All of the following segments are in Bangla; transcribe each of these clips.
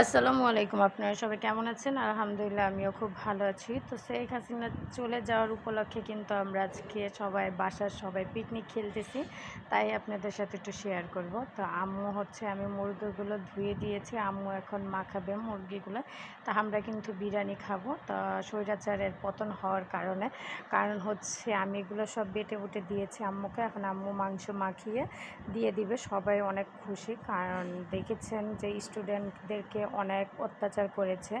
আসসালামু আলাইকুম, আপনারা সবাই কেমন আছেন? আলহামদুলিল্লাহ, আমিও খুব ভালো আছি। তো শেখ হাসিনা চলে যাওয়ার উপলক্ষে কিন্তু আমরা আজকে সবাই, বাসার সবাই পিকনিক খেলতেছি। তাই আপনাদের সাথে একটু শেয়ার করব। তো আম্মু হচ্ছে, আমি মুরগিগুলো ধুয়ে দিয়েছি। আম্মু এখন মাখাবে মুরগিগুলো। তা আমরা কিন্তু বিরিয়ানি খাব। তো স্বৈরাচারের পতন হওয়ার কারণে। কারণ হচ্ছে, আমি এগুলো সব বেটে বুটে দিয়েছি আম্মুকে। এখন আম্মু মাংস মাখিয়ে দিয়ে দিবে। সবাই অনেক খুশি। কারণ দেখেছেন যে স্টুডেন্টদেরকে অনেক অত্যাচার করেছে।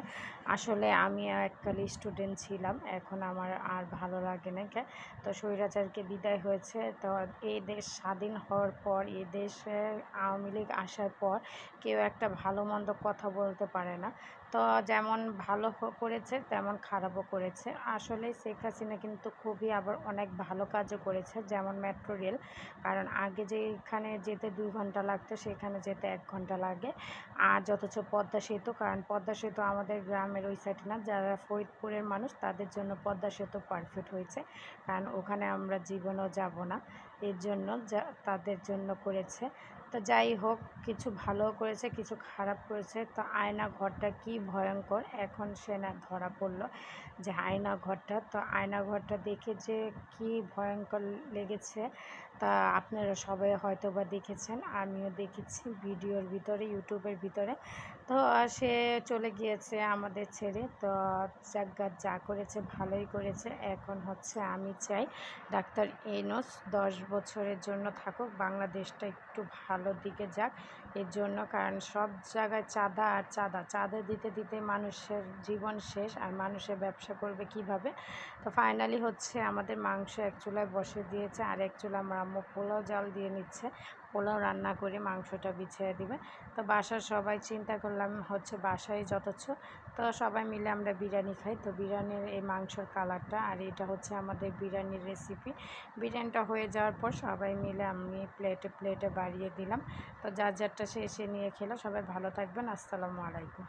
আসলে আমি এককালে স্টুডেন্ট ছিলাম, এখন আমার আর ভালো লাগে না কে। তো স্বৈরাচারকে বিদায় হয়েছে। তো এই দেশ স্বাধীন হওয়ার পর, এই দেশে আওয়ামী লীগ আসার পর কেউ একটা ভালো মন্দ কথা বলতে পারে না। তো যেমন ভালো করেছে, তেমন খারাপও করেছে। আসলে শেখ হাসিনা কিন্তু খুবই আবার অনেক ভালো কাজও করেছে, যেমন মেট্রো রেল। কারণ আগে যে এখানে যেতে দুই ঘণ্টা লাগতো, সেখানে যেতে এক ঘণ্টা লাগে। আর যথচ পদ্মা সেতু, কারণ পদ্মা সেতু আমাদের গ্রামের ওই সাইডে না। যারা ফরিদপুরের মানুষ, তাদের জন্য পদ্মা সেতু পারফেক্ট হয়েছে। কারণ ওখানে আমরা জীবনও যাব না। এর জন্য যা, তাদের জন্য করেছে। তো যাই হোক কিছু ভালো করেছে, কিছু খারাপ করেছে, তো আয়না ঘরটা কি ভয়ঙ্কর? এখন সে না ধরা পড়ল যে আয়না ঘরটা। তো আয়না ঘরটা দেখে যে কি ভয়ঙ্কর লেগেছে, তা আপনারা সবাই হয়তো বা দেখেছেন। আমিও দেখেছি ভিডিওর ভিতরে, ইউটিউবের ভিতরে। তো সে চলে গিয়েছে আমাদের ছেড়ে। তো জাগাত যা করেছে ভালোই করেছে। এখন হচ্ছে আমি চাই ডাক্তার এনোস দশ বছরের জন্য থাকুক, বাংলাদেশটা একটু ভালো দিকে যাক। এর জন্য, কারণ সব জায়গায় চাঁদা আর চাঁদা। চাঁদা দিতে দিতে মানুষের জীবন শেষ আর মানুষের ব্যবসা করবে কীভাবে? তো ফাইনালি হচ্ছে আমাদের মাংস এক চুলায় বসে দিয়েছে আর এক চুলা আমার আম্মু পোলাও জাল দিয়ে নিচ্ছে। পোলাও রান্না করে মাংসটা বিছিয়ে দিবে। তো বাসার সবাই চিন্তা করলাম হচ্ছে বাসায় যথেচ্ছ। তো সবাই মিলে আমরা বিরিয়ানি খাই। তো বিরিয়ানির এই মাংসর কালারটা আর এটা হচ্ছে আমাদের বিরিয়ানির রেসিপি বিরিয়ানিটা হয়ে যাওয়ার পর সবাই মিলে আমি প্লেটে প্লেটে বাড়িয়ে দিলাম। তো যার সে এসে নিয়ে খেলো। সবাই ভালো থাকবেন। আসসালামু আলাইকুম।